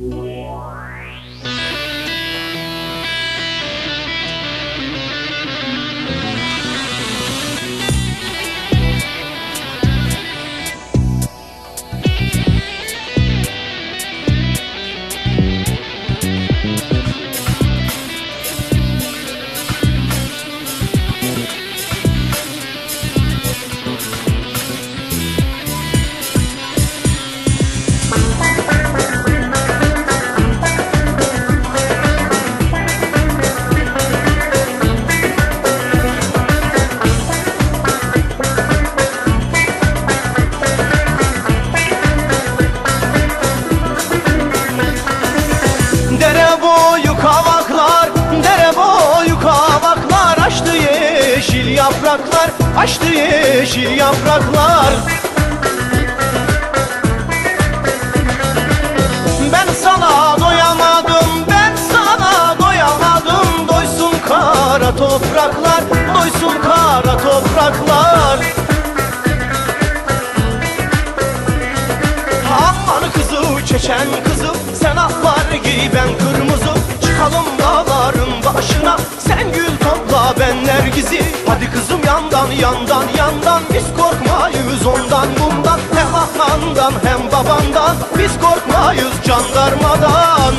Wow. Yapraklar, açtı yeşil yapraklar. Ben sana doyamadım, ben sana doyamadım. Doysun kara topraklar, doysun kara topraklar. Aman kızı çeçen kızım Sen aklar giy ben kırmızı nergizi Hadi kızım yandan yandan yandan. Biz korkmayız ondan bundan. Hem anandan hem babandan. Biz korkmayız jandarmadan